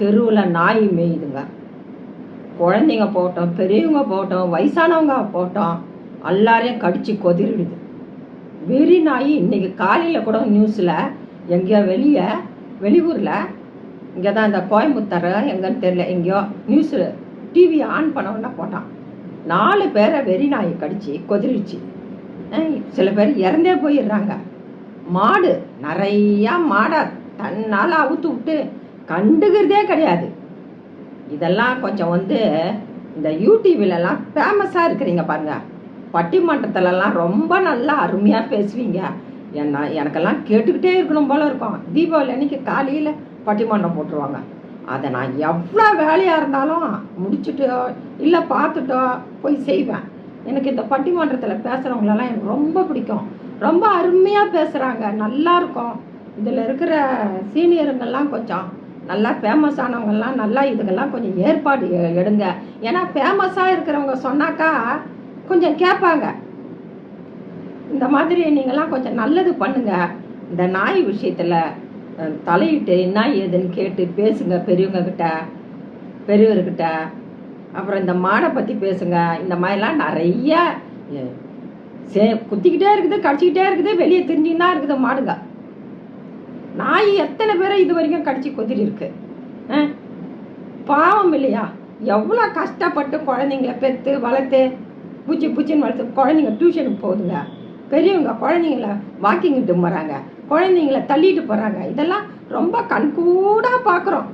தெருவில் நாய் மேயுதுங்க. குழந்தைங்க போட்டோம் பெரியவங்க போட்டோம் வயசானவங்க போட்டோம் எல்லாரையும் கடிச்சு கொதிரிடுது. வெறி நாய் இன்னைக்கு காலையில் கூட நியூஸில் எங்கேயோ வெளியே வெளியூரில் இங்கே தான் இந்த கோயம்புத்தூர் எங்கன்னு தெரியல எங்கேயோ நியூஸில் டிவி ஆன் பண்ண போட்டான். நாலு பேரை வெறி நாய் கடிச்சு கொதிரிச்சு சில பேர் இறந்தே போயிடுறாங்க. மாடு நிறையா மாடை தன்னால் அவுத்து விட்டு கண்டுக்கிறதே கிடையாது. இதெல்லாம் கொஞ்சம் வந்து இந்த யூடியூப்லலாம் ஃபேமஸாக இருக்கிறீங்க பாருங்கள் பட்டிமன்றத்துலலாம் ரொம்ப நல்லா அருமையாக பேசுவீங்க. என்ன எனக்கெல்லாம் கேட்டுக்கிட்டே இருக்கணும் போல இருக்கும். தீபாவளி அன்னைக்கு காலையில் பட்டிமன்றம் போட்டுருவாங்க. அதை நான் எவ்வளோ வேலையாக இருந்தாலும் முடிச்சுட்டோ இல்லை பார்த்துட்டோ போய் செய்வேன். எனக்கு இந்த பட்டிமன்றத்தில் பேசுகிறவங்களெல்லாம் எனக்கு ரொம்ப பிடிக்கும். ரொம்ப அருமையாக பேசுகிறாங்க நல்லாயிருக்கும் இதில் இருக்கிற சீனியருங்கெல்லாம் கொஞ்சம் நல்லா ஃபேமஸ் ஆனவங்கெல்லாம் நல்லா இதுக்கெல்லாம் கொஞ்சம் ஏற்பாடு எடுங்க. ஏன்னா ஃபேமஸாக இருக்கிறவங்க சொன்னாக்கா கொஞ்சம் கேட்பாங்க. இந்த மாதிரி நீங்கள்லாம் கொஞ்சம் நல்லது பண்ணுங்க. இந்த நாய் விஷயத்தில் தலையிட்டு என்ன ஏதுன்னு கேட்டு பேசுங்க பெரியவங்க கிட்ட பெரியவர்கிட்ட. அப்புறம் இந்த மாடை பற்றி பேசுங்க. இந்த மாதிரிலாம் நிறைய சே குத்திக்கிட்டே இருக்குது கடிச்சிக்கிட்டே இருக்குது வெளியே திரிஞ்சுன்னு தான் இருக்குது மாடுங்க. நாய் எத்தனை பேரை இது வரைக்கும் கடிச்சு கொதிரி இருக்கு? ஆ? பாவம் இல்லையா? எவ்வளோ கஷ்டப்பட்டு குழந்தைங்கள பெற்று வளர்த்து பூச்சி பூச்சின்னு வளர்த்து குழந்தைங்க டியூஷனுக்கு போகுதுங்க. பெரியவங்க குழந்தைங்கள வாக்கிங் இட்டு போகிறாங்க குழந்தைங்கள தள்ளிட்டு போகிறாங்க இதெல்லாம் ரொம்ப கண்கூடாக பார்க்குறோம்.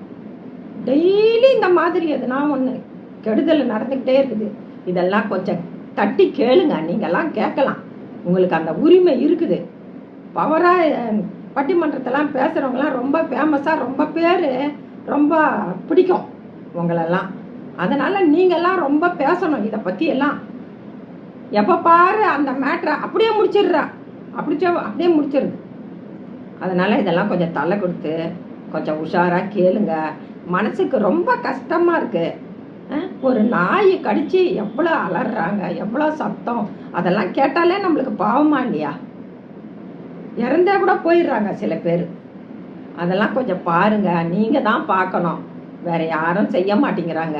டெய்லி இந்த மாதிரி எதுனா ஒன்று கெடுதல் நடந்துக்கிட்டே இருக்குது. இதெல்லாம் கொஞ்சம் தட்டி கேளுங்க. நீங்கள்லாம் கேட்கலாம். உங்களுக்கு அந்த உரிமை இருக்குது. பவராக பட்டிமன்றத்தெல்லாம் பேசுகிறவங்களாம் ரொம்ப ஃபேமஸாக ரொம்ப பேர் ரொம்ப பிடிக்கும் உங்களெல்லாம். அதனால் நீங்கள்லாம் ரொம்ப பேசணும் இதை பற்றி எல்லாம் எப்போ பாரு அந்த மேட்ரை அப்படியே முடிச்சிடுறா. அப்படி அப்படியே முடிச்சிருது. அதனால் இதெல்லாம் கொஞ்சம் தலை கொடுத்து கொஞ்சம் உஷாராக கேளுங்க. மனசுக்கு ரொம்ப கஷ்டமாக இருக்குது ஒரு நாய் கடித்து எவ்வளோ அலறாங்க எவ்வளோ சத்தம் அதெல்லாம் கேட்டாலே நம்மளுக்கு பாவமா இல்லையா? இறந்தே கூட போயிடுறாங்க சில பேர். அதெல்லாம் கொஞ்சம் பாருங்க. நீங்கள் தான் பார்க்கணும். வேற யாரும் செய்ய மாட்டேங்கிறாங்க.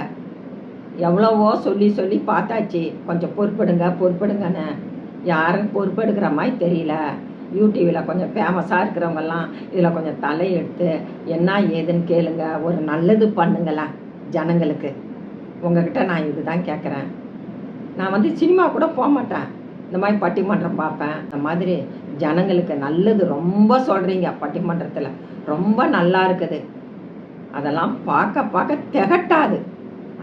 எவ்வளவோ சொல்லி சொல்லி பார்த்தாச்சு. கொஞ்சம் பொறுப்படுங்க பொறுப்படுங்கன்னு. யாரும் பொறுப்பெடுக்கிற மாதிரி தெரியல. யூடியூவில் கொஞ்சம் ஃபேமஸாக இருக்கிறவங்கெல்லாம் இதில் கொஞ்சம் தலையெடுத்து என்ன ஏதுன்னு கேளுங்க. ஒரு நல்லது பண்ணுங்களேன் ஜனங்களுக்கு. உங்ககிட்ட நான் இதுதான் கேட்குறேன். நான் வந்து சினிமா கூட போக மாட்டேன். இந்த மாதிரி பட்டிமன்றம் பார்ப்பேன். இந்த மாதிரி ஜனங்களுக்கு நல்லது ரொம்ப சொல்கிறீங்க பட்டிமன்றத்தில். ரொம்ப நல்லா இருக்குது. அதெல்லாம் பார்க்க பார்க்க திகட்டாது.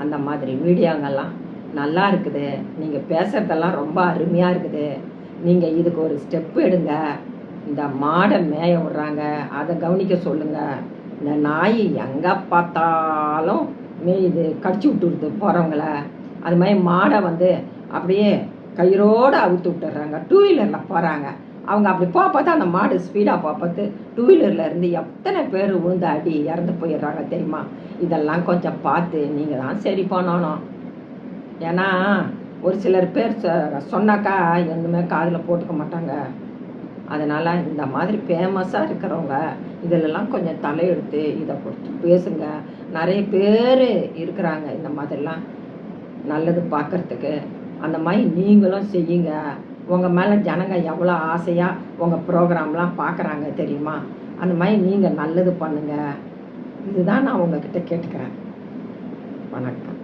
அந்த மாதிரி வீடியோங்கெல்லாம் நல்லா இருக்குது. நீங்கள் பேசுகிறதெல்லாம் ரொம்ப அருமையாக இருக்குது. நீங்கள் இதுக்கு ஒரு ஸ்டெப் எடுங்க. இந்த மாடை மேய விடுறாங்க. அதை கவனிக்க சொல்லுங்கள் இந்த நாய் எங்கே பார்த்தாலும் மேயுது கடிச்சு விட்டுருது போகிறவங்கள அது மாதிரி மாடை வந்து அப்படியே கயிறோடு அவுத்து விட்டுறாங்க டூ வீலரில் போகிறாங்க அவங்க அப்படி போக அந்த மாடு ஸ்பீடாக பார்ப்பது. பார்த்து டூ வீலரில் இருந்து எத்தனை பேர் விழுந்து அடி இறந்து போயிடுறாங்க தெரியுமா? இதெல்லாம் கொஞ்சம் பார்த்து நீங்கள் தான் சரி பண்ணணும். ஏன்னா ஒரு சிலர் பேர் சொ- சொன்னாக்கா எதுவுமே காதில் போட்டுக்க மாட்டாங்க. அதனால் இந்த மாதிரி ஃபேமஸாக இருக்கிறவங்க இதிலெல்லாம் கொஞ்சம் தலையெடுத்து இதை கொடுத்து பேசுங்க. நிறைய பேர் இருக்கிறாங்க இந்த மாதிரிலாம். நல்லது பார்க்கறதுக்கு. அந்த மாதிரி நீங்களும் செய்யுங்க. உங்கள் மேலே ஜனங்க எவ்வளோ ஆசையாக உங்கள் ப்ரோக்ராம்லாம் பார்க்குறாங்க தெரியுமா? அந்த மாதிரி நீங்கள் நல்லது பண்ணுங்கள் இதுதான் நான் உங்ககிட்ட கேட்டுக்கிறேன். வணக்கம்.